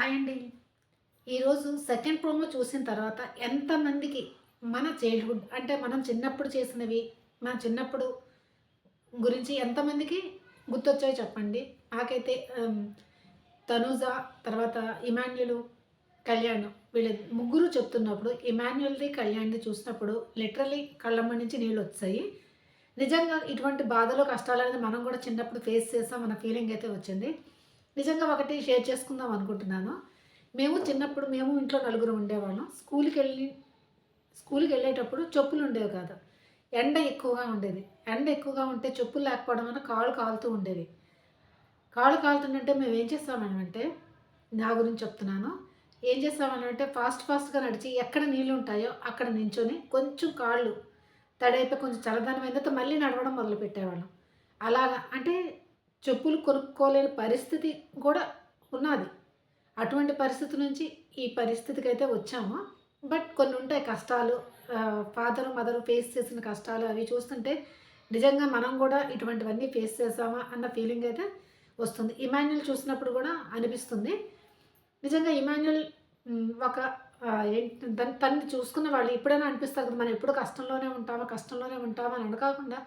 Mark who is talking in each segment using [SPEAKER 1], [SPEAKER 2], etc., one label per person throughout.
[SPEAKER 1] Hi అండి. ఈరోజు second promo చూసిన తర్వాత ఎంతమందికి మన చైల్డ్హుడ్ అంటే మనం చిన్నప్పుడు చేసినవి మన చిన్నప్పుడు గురించి ఎంతమందికి గుర్తొచ్చాయో చెప్పండి. నాకైతే ఆమ్, తనూజ తర్వాత ఇమాన్యులు కళ్యాణ్ వీళ్ళ ముగ్గురు చెప్తున్నప్పుడు ఇమాన్యుల్ది కళ్యాణ్ది చూసినప్పుడు లిటరలీ కళ్ళమ్మ నుంచి నీళ్ళు వచ్చాయి. నిజంగా ఇటువంటి బాధలు కష్టాలు అనేది మనం కూడా చిన్నప్పుడు ఫేస్ చేసాం మన ఫీలింగ్ అయితే వచ్చింది. నిజంగా ఒకటి షేర్ చేసుకుందాం అనుకుంటున్నాను. మేము చిన్నప్పుడు మేము ఇంట్లో నలుగురు ఉండేవాళ్ళం. స్కూల్కి వెళ్ళి స్కూల్కి వెళ్ళేటప్పుడు చెప్పులు ఉండేవి కాదు. ఎండ ఎక్కువగా ఉండేది. ఎండ ఎక్కువగా ఉంటే చెప్పులు లేకపోవడం వల్ల కాళ్ళు కాలుతూ ఉండేవి. కాళ్ళు కాలుతుందంటే మేము ఏం చేస్తామనంటే నా గురించి చెప్తున్నాను. ఏం చేస్తామనంటే ఫాస్ట్ ఫాస్ట్గా నడిచి ఎక్కడ నీళ్ళు ఉంటాయో అక్కడ నించొని కొంచెం కాళ్ళు తడైపోయి కొంచెం చల్లదనం అయిన తర్వాత మళ్ళీ నడవడం మొదలు పెట్టేవాళ్ళం అలాగా అంటే చెప్పులు కొనుక్కోలేని పరిస్థితి కూడా ఉన్నది. అటువంటి పరిస్థితి నుంచి ఈ పరిస్థితికి అయితే వచ్చాము. బట్ కొన్ని ఉంటాయి కష్టాలు. ఫాదర్ మదర్ ఫేస్ చేసిన కష్టాలు అవి చూస్తుంటే నిజంగా మనం కూడా ఇటువంటివన్నీ ఫేస్ చేసామా అన్న ఫీలింగ్ అయితే వస్తుంది. ఇమాన్యుల్ చూసినప్పుడు కూడా అనిపిస్తుంది. నిజంగా ఇమాన్యుల్ ఒక ఏంటి దాన్ని తన్ని చూసుకున్న వాళ్ళు ఎప్పుడైనా అనిపిస్తారు కదా మనం ఎప్పుడు కష్టంలోనే ఉంటామా కష్టంలోనే ఉంటామా అని అనుకోకుండా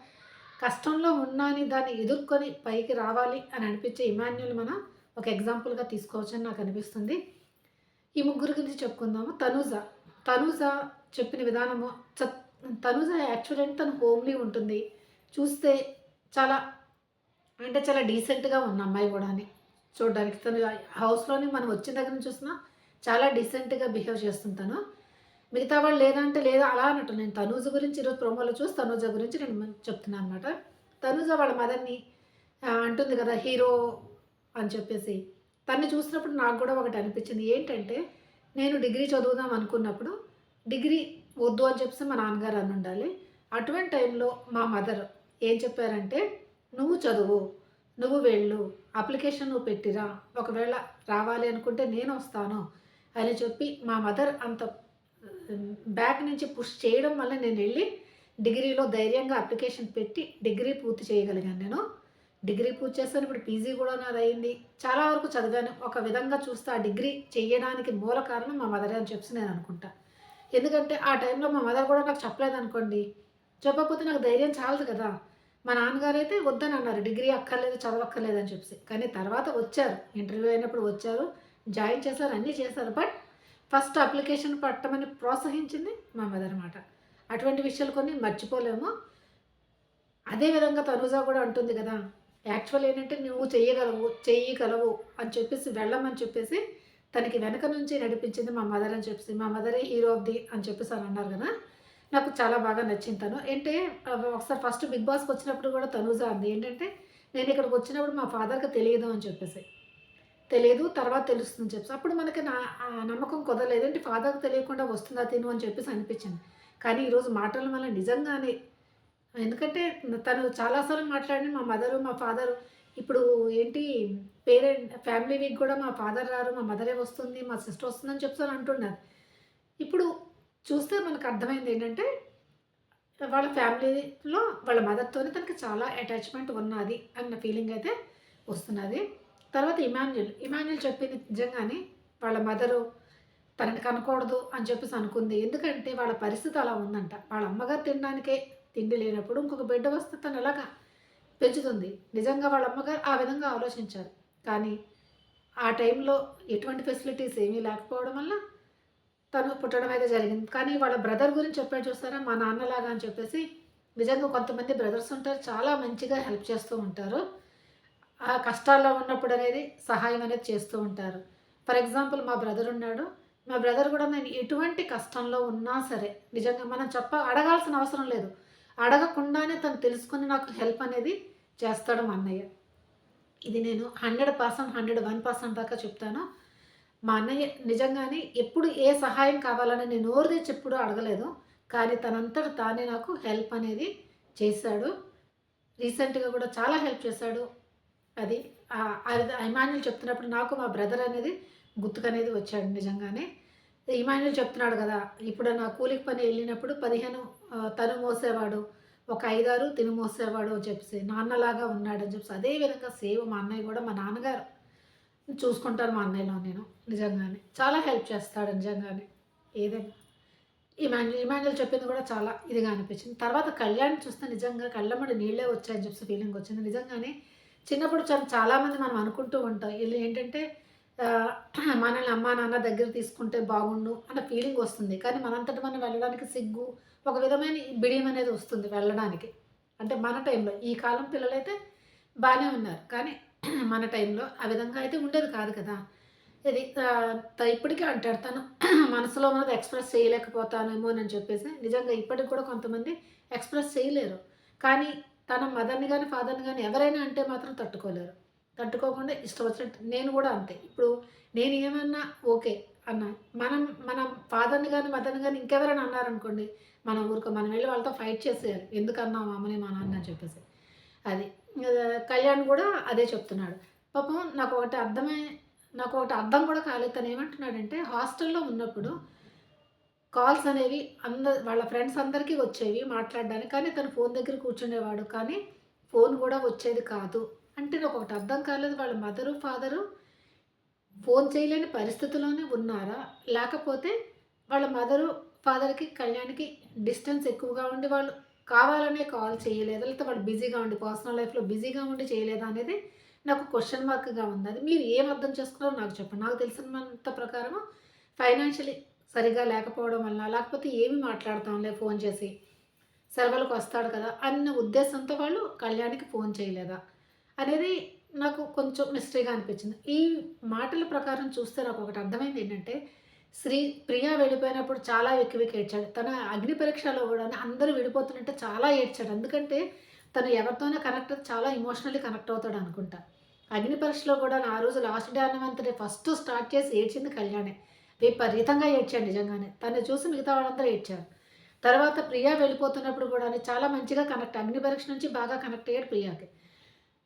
[SPEAKER 1] కష్టంలో ఉన్నాని దాన్ని ఎదుర్కొని పైకి రావాలి అని అనిపించే ఇమాన్యుల్ మనం ఒక ఎగ్జాంపుల్గా తీసుకోవచ్చని నాకు అనిపిస్తుంది. ఈ ముగ్గురు గురించి చెప్పుకుందాము. తనూజ. తనూజ చెప్పిన విధానము చ- తనూజ యాక్చువల్ తను హోమ్లీ ఉంటుంది. చూస్తే చాలా అంటే చాలా డీసెంట్గా ఉన్న అమ్మాయి కూడా అని చూడడానికి. తను హౌస్లోని మనం వచ్చిన దగ్గర నుంచి చూసినా చాలా డీసెంట్గా బిహేవ్ చేస్తుంటాను మిగతా వాళ్ళు లేదంటే లేదా అలా అన్నట్టు నేను తనూజ గురించి ఈరోజు ప్రోమోలో చూసి తనూజ గురించి నేను చెప్తున్నాను అనమాట తనూజ వాళ్ళ మదర్ని అంటుంది కదా హీరో అని చెప్పేసి. తన్ని చూసినప్పుడు నాకు కూడా ఒకటి అనిపించింది. ఏంటంటే నేను డిగ్రీ చదువుదాం అనుకున్నప్పుడు డిగ్రీ వద్దు అని చెప్పేసి మా నాన్నగారు అని ఉండాలి. అటువంటి టైంలో మా మదర్ ఏం చెప్పారంటే నువ్వు చదువు నువ్వు వెళ్ళు అప్లికేషన్ నువ్వు పెట్టిరా. ఒకవేళ రావాలి అనుకుంటే నేను వస్తాను అని చెప్పి మా మదర్ అంత బ్యాక్ నుంచి పుష్ చేయడం వల్ల నేను వెళ్ళి డిగ్రీలో ధైర్యంగా అప్లికేషన్ పెట్టి డిగ్రీ పూర్తి చేయగలిగాను నేను. డిగ్రీ పూర్తి చేస్తాను. ఇప్పుడు పీజీ కూడా నాది అయింది. చాలా వరకు చదివాను. ఒక విధంగా చూస్తే ఆ డిగ్రీ చేయడానికి మూల కారణం మా మదర్ అని చెప్పి నేను అనుకుంటా. ఎందుకంటే ఆ టైంలో మా మదర్ కూడా నాకు చెప్పలేదు అనుకోండి చెప్పకపోతే నాకు ధైర్యం చాలదు కదా. మా నాన్నగారు అయితే వద్దని అన్నారు. డిగ్రీ అక్కర్లేదు చదవక్కర్లేదు అని చెప్పి కానీ తర్వాత వచ్చారు. ఇంటర్వ్యూ అయినప్పుడు వచ్చారు. జాయిన్ చేశారు అన్నీ చేశారు. బట్ ఫస్ట్ అప్లికేషన్ పట్టమని ప్రోత్సహించింది మా మదర్ అన్నమాట. అటువంటి విషయాలు కొన్ని మర్చిపోలేము. అదేవిధంగా తనుజా కూడా అంటుంది కదా యాక్చువల్ ఏంటంటే నువ్వు చేయగలవు చేయగలవు అని చెప్పేసి వెళ్ళమని చెప్పేసి తనకి వెనక నుంచి నడిపించింది మా మదర్ అని చెప్పేసి మా మదరే హీరో ఆఫ్ ది అని చెప్పేసి అని అన్నారు కదా. నాకు చాలా బాగా నచ్చింది తను. ఏంటంటే ఒకసారి ఫస్ట్ బిగ్ బాస్కి వచ్చినప్పుడు కూడా తనుజా అంది ఏంటంటే నేను ఇక్కడికి వచ్చినప్పుడు మా ఫాదర్కి తెలియదు అని చెప్పేసి. తెలియదు తర్వాత తెలుస్తుంది చెప్పి. అప్పుడు మనకి నా నమ్మకం కుదరలేదు. ఏంటి ఫాదర్కి తెలియకుండా వస్తుందా తిను అని చెప్పేసి అనిపించింది. కానీ ఈరోజు మాటల వల్ల నిజంగానే ఎందుకంటే తను చాలాసార్లు మాట్లాడి మా మదరు మా ఫాదరు ఇప్పుడు ఏంటి పేరెంట్ ఫ్యామిలీ వీక్ కూడా మా ఫాదర్ రారు మా మదరే వస్తుంది మా సిస్టర్ వస్తుందని చెప్తాను అంటున్నారు. ఇప్పుడు చూస్తే మనకు అర్థమైంది ఏంటంటే వాళ్ళ ఫ్యామిలీలో వాళ్ళ మదర్తోనే తనకి చాలా అటాచ్మెంట్ ఉన్నది అన్న ఫీలింగ్ అయితే వస్తున్నది. తర్వాత ఇమాన్యుల్. ఇమాన్యుల్ చెప్పింది నిజంగానే వాళ్ళ మదరు తనని కనకూడదు అని చెప్పేసి అనుకుంది. ఎందుకంటే వాళ్ళ పరిస్థితి అలా ఉందంట. వాళ్ళ అమ్మగారు తినడానికే తిండి లేనప్పుడు ఇంకొక బిడ్డ వస్తే తను ఎలాగా పెంచుతుంది? నిజంగా వాళ్ళ అమ్మగారు ఆ విధంగా ఆలోచించారు. కానీ ఆ టైంలో ఎటువంటి ఫెసిలిటీస్ ఏమీ లేకపోవడం వల్ల తను పుట్టడం అయితే జరిగింది. కానీ వాళ్ళ బ్రదర్ గురించి చెప్పాడు చూస్తారా? మా నాన్నలాగా అని చెప్పేసి నిజంగా కొంతమంది బ్రదర్స్ ఉంటారు. చాలా మంచిగా హెల్ప్ చేస్తూ ఉంటారు. ఆ కష్టాల్లో ఉన్నప్పుడు అనేది సహాయం అనేది చేస్తూ ఉంటారు. ఫర్ ఎగ్జాంపుల్ మా బ్రదర్ ఉన్నాడు. మా బ్రదర్ కూడా నేను ఎటువంటి కష్టంలో ఉన్నా సరే నిజంగా మనం చెప్ప అడగాల్సిన అవసరం లేదు. అడగకుండానే తను తెలుసుకుని నాకు హెల్ప్ అనేది చేస్తాడు మా అన్నయ్య. ఇది నేను hundred percent hundred one percent దాకా చెప్తాను. మా అన్నయ్య నిజంగానే ఎప్పుడు ఏ సహాయం కావాలని నేను నోరు తెచ్చి ఎప్పుడూ అడగలేదు. కానీ తనంతట తానే నాకు హెల్ప్ అనేది చేశాడు. రీసెంట్గా కూడా చాలా హెల్ప్ చేశాడు. అది ఇమాన్యుల్ చెప్తున్నప్పుడు నాకు మా బ్రదర్ అనేది గుర్తుకనేది వచ్చాడు నిజంగానే. ఇమాన్యుల్ చెప్తున్నాడు కదా ఇప్పుడు నా కూలికి పని వెళ్ళినప్పుడు పదిహేను తను మోసేవాడు ఒక ఐదారు తిని మోసేవాడు అని చెప్పేసి నాన్నలాగా ఉన్నాడని చెప్పేసి అదే విధంగా మా అన్నయ్య కూడా మా నాన్నగారు చూసుకుంటాను మా అన్నయ్యలో నేను నిజంగానే. చాలా హెల్ప్ చేస్తాడు నిజంగానే. ఏదైనా. ఇమాన్యుల్ ఇమాన్యుల్ చెప్పింది కూడా చాలా ఇదిగా అనిపించింది. తర్వాత కళ్యాణ్ చూస్తే నిజంగా కళ్ళమ్మడి నీళ్ళే వచ్చాయని చెప్పి ఫీలింగ్ వచ్చింది. నిజంగానే చిన్నప్పుడు చాలా చాలామంది మనం అనుకుంటూ ఉంటాం వీళ్ళు ఏంటంటే మనల్ని అమ్మా నాన్న దగ్గర తీసుకుంటే బాగుండు అన్న ఫీలింగ్ వస్తుంది. కానీ మనంతటి మనం వెళ్ళడానికి సిగ్గు ఒక విధమైన బిడియం అనేది వస్తుంది వెళ్ళడానికి. అంటే మన టైంలో ఈ కాలం పిల్లలైతే బాగానే ఉన్నారు. కానీ మన టైంలో ఆ విధంగా అయితే ఉండేది కాదు కదా. ఇది ఇప్పటికీ అంటాడు తను మనసులో ఉన్నది ఎక్స్ప్రెస్ చేయలేకపోతానేమో అని చెప్పేసి. నిజంగా ఇప్పటికి కూడా కొంతమంది ఎక్స్ప్రెస్ చేయలేరు. కానీ తన మదర్ని కానీ ఫాదర్ని కానీ ఎవరైనా అంటే మాత్రం తట్టుకోలేరు. తట్టుకోకుండా ఇష్టం వచ్చినట్టు నేను కూడా అంతే. ఇప్పుడు నేను ఏమన్నా ఓకే అన్న మనం మన ఫాదర్ని కానీ మదర్ని కానీ ఇంకెవరైనా అన్నారనుకోండి మన ఊరుకో మనం వెళ్ళి వాళ్ళతో ఫైట్ చేసేయాలి. ఎందుకన్నా మా అమ్మని మా నాన్న అని చెప్పేసి. అది కళ్యాణ్ కూడా అదే చెప్తున్నాడు. పాపం నాకు ఒకటి అర్థమే నాకు ఒకటి అర్థం కూడా కాలేదు. తను ఏమంటున్నాడంటే హాస్టల్లో ఉన్నప్పుడు కాల్స్ అనేవి అందరు వాళ్ళ ఫ్రెండ్స్ అందరికీ వచ్చేవి మాట్లాడడానికి. కానీ తను ఫోన్ దగ్గర కూర్చునేవాడు. కానీ ఫోన్ కూడా వచ్చేది కాదు. అంటే నాకు ఒకటి అర్థం కాలేదు. వాళ్ళ మదరు ఫాదరు ఫోన్ చేయలేని పరిస్థితిలోనే ఉన్నారా? లేకపోతే వాళ్ళ మదరు ఫాదర్కి కళ్యాణ్కి డిస్టెన్స్ ఎక్కువగా ఉండి వాళ్ళు కావాలనే కాల్ చేయలేదు? లేకపోతే వాళ్ళు బిజీగా ఉండి పర్సనల్ లైఫ్లో బిజీగా ఉండి చేయలేదా అనేది నాకు క్వశ్చన్ మార్క్గా ఉంది. అది మీరు ఏం అర్థం చేసుకున్నారో నాకు చెప్పండి. నాకు తెలిసినంత ప్రకారం ఫైనాన్షియలీ సరిగా లేకపోవడం వల్ల లేకపోతే ఏమి మాట్లాడతాంలే ఫోన్ చేసి. సెలవులకు వస్తాడు కదా అన్న ఉద్దేశంతో వాళ్ళు కళ్యాణ్కి ఫోన్ చేయలేదా? అనేది నాకు కొంచెం మిస్టరీగా అనిపించింది. ఈ మాటల ప్రకారం చూస్తే నాకు ఒకటి అర్థమైంది ఏంటంటే శ్రీ ప్రియా వెళ్ళిపోయినప్పుడు చాలా ఎక్కువ ఏడ్చాడు. తన అగ్ని పరీక్షలో కూడా అందరూ విడిపోతున్నట్టే చాలా ఏడ్చాడు. ఎందుకంటే తను ఎవరితోనే కనెక్ట్ చాలా ఇమోషనల్లీ కనెక్ట్ అవుతాడు అనుకుంటా. అగ్ని పరీక్షలో కూడా ఆ రోజు లాస్ట్ డే అన్నవంతనే ఫస్ట్ స్టార్ట్ చేసి ఏడ్చింది కళ్యాణే. విపరీతంగా ఏడ్చాడు నిజంగానే. తను చూసి మిగతా వాళ్ళందరూ ఏడ్చారు. తర్వాత ప్రియా వెళ్ళిపోతున్నప్పుడు కూడా చాలా మంచిగా కనెక్ట్ అగ్ని పరీక్ష నుంచి బాగా కనెక్ట్ అయ్యాడు ప్రియాకి.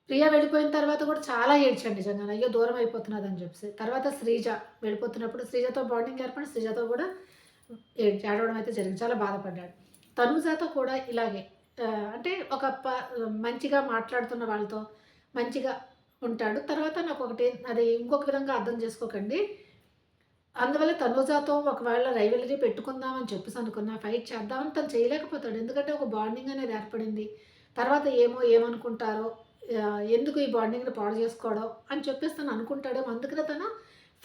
[SPEAKER 1] ప్రియా వెళ్ళిపోయిన తర్వాత కూడా చాలా ఏడ్చాడు నిజంగా అయ్యో దూరం అయిపోతున్నది అని చెప్పేసి. తర్వాత శ్రీజ వెళ్ళిపోతున్నప్పుడు శ్రీజతో బాండింగ్ ఏర్పడి శ్రీజతో కూడా ఏడవడం అయితే జరిగింది. చాలా బాధపడ్డాడు. తనుజాతో కూడా ఇలాగే అంటే ఒక ప మంచిగా మాట్లాడుతున్న వాళ్ళతో మంచిగా ఉంటాడు. తర్వాత నాకు ఒకటి అది ఇంకొక విధంగా అర్థం చేసుకోకండి. అందువల్ల తనుజాతో ఒకవేళ రైవలరీ పెట్టుకుందామని చెప్పేసి అనుకున్నా ఫైట్ చేద్దామని తను చేయలేకపోతాడు. ఎందుకంటే ఒక బాండింగ్ అనేది ఏర్పడింది. తర్వాత ఏమో ఏమనుకుంటారో ఎందుకు ఈ బాండింగ్ని పాడు చేసుకోవడం అని చెప్పేసి తను అనుకుంటాడేమో. అందుకనే తను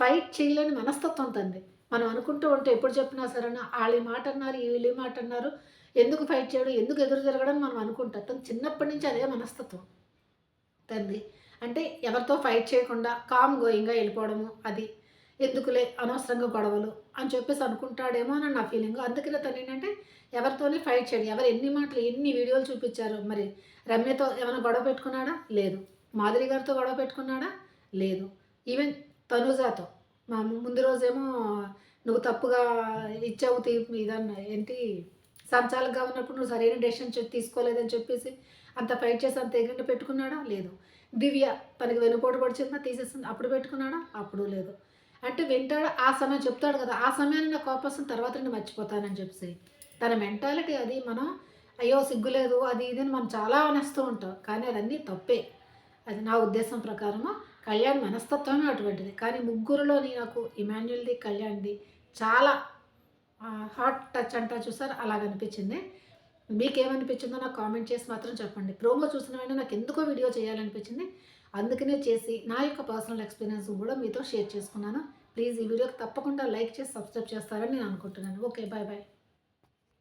[SPEAKER 1] ఫైట్ చేయలేని మనస్తత్వం తంది మనం అనుకుంటూ ఉంటే ఎప్పుడు చెప్పినా సరే వాళ్ళు ఈ మాట అన్నారు వీళ్ళు ఈ మాట అన్నారు ఎందుకు ఫైట్ చేయడం ఎందుకు ఎదురు జరగడం మనం అనుకుంటాం. తను చిన్నప్పటి నుంచి అదే మనస్తత్వం తంది అంటే ఎవరితో ఫైట్ చేయకుండా కామ్ గోయింగ్గా వెళ్ళిపోవడము అది. ఎందుకులే అనవసరంగా గొడవలు అని చెప్పేసి అనుకుంటాడేమో అని నా ఫీలింగ్ అందుకనే తను ఏంటంటే ఎవరితోనే ఫైట్ చేయడు. ఎవరు ఎన్ని మాటలు ఎన్ని వీడియోలు చూపించారు? మరి రమ్యతో ఏమైనా గొడవ పెట్టుకున్నాడా? లేదు. మాధురి గారితో గొడవ పెట్టుకున్నాడా? లేదు. ఈవెన్ తనుజాతో. మా ముందు రోజేమో నువ్వు తప్పుగా ఇచ్చావు తీ ఇదన్న ఏంటి? సంచాలకుగా ఉన్నప్పుడు నువ్వు సరైన డెసిషన్ తీసుకోలేదని చెప్పేసి అంత ఫైట్ చేసి అంత ఎగండి పెట్టుకున్నాడా? లేదు. దివ్య తనకి వెనుపోటు పడిచిందా? తీసేసింది? అప్పుడు పెట్టుకున్నాడా? అప్పుడు లేదు. అంటే వింటాడు ఆ సమయం చెప్తాడు కదా ఆ సమయాన్ని నాకు కోపం తర్వాత నేను మర్చిపోతానని చెప్పేసి. తన మెంటాలిటీ అది మనం అయ్యో సిగ్గులేదు అది ఇది అని మనం చాలా అనేస్తూ ఉంటాం. కానీ అదన్నీ తప్పే. అది నా ఉద్దేశం ప్రకారము కళ్యాణ్ మనస్తత్వమే అటువంటిది. కానీ ముగ్గురులోని నాకు ఇమాన్యుల్ది కళ్యాణ్ది చాలా హాట్ టచ్ అంటా చూసారు? అలాగనిపించింది మీకేమనిపించిందో నాకు కామెంట్ చేసి మాత్రం చెప్పండి. ప్రోమో చూసిన వెంటనే నాకు ఎందుకో వీడియో చేయాలనిపించింది. అందుకనే చేసి నా యొక్క పర్సనల్ ఎక్స్పీరియన్స్ కూడా మీతో షేర్ చేసుకున్నాను. ప్లీజ్ ఈ వీడియోకి తప్పకుండా లైక్ చేసి సబ్స్క్రైబ్ చేస్తారని నేను అనుకుంటున్నాను. Okay bye bye